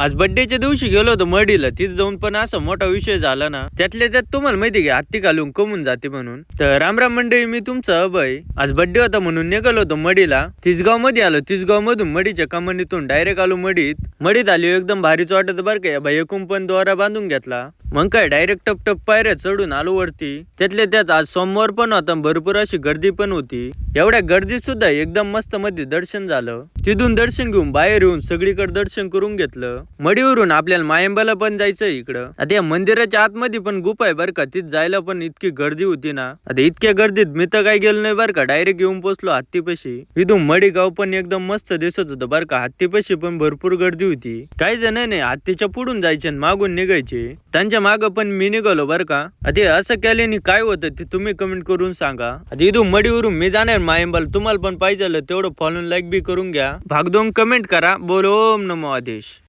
आज बड्डेच्या दिवशी गेलो होतो मडीला. तिथे जाऊन पण असा मोठा विषय झाला ना. त्यातल्या त्यात तुम्हाला माहिती का हत्ती घालून कमून जाते म्हणून. तर रामराम मंडळी मी तुमचा अभय. आज बड्डे होता म्हणून निघालो होतो मडीला. तिसगावमध्ये आलो. तिसगाव मधून मडीच्या कमानीतून डायरेक्ट आलो मडीत. मडीत आलो एकदम भारीच वाटत बरं का. भाई एकूण कुंपण द्वारा बांधून घेतला. मग काय डायरेक्ट टप टप पायऱ्या चढून आलो वरती. त्यातल्या त्यात आज सोमवार पण होता भरपूर अशी गर्दी पण होती. एवढ्या गर्दीत सुद्धा एकदम मस्त मध्ये दर्शन झालं. तिथून दर्शन घेऊन बाहेर येऊन सगळीकडे दर्शन करून घेतलं. मडीवरून आपल्याला मायंबाला पण जायचं इकडं. आता या मंदिराच्या आतमध्ये पण गुफा आहे बरं का तिथ जायला पण इतकी गर्दी होती ना. आता इतक्या गर्दीत मी तर काय गेलो नाही बरं का डायरेक्ट येऊन पोचलो हत्तीपाशी. इथून मडीगाव पण एकदम मस्त दिसत होतं बरं का हत्तीपाशी पण भरपूर गर्दी होती. काही जण नाही हत्तीच्या पुढून जायचे आणि मागून निघायचे. त्यांच्या माग पण मी निघालो बरं का. आता असं केल्याने काय होतं ते तुम्ही कमेंट करून सांगा. आता इथून मडीवरून मी जाणार मायंबाल तुम्हाला पण पाहिजे तेवढं फॉलो लाईक बी करून घ्या. भाग दोन कमेंट करा बोलो ओम नमो आदेश.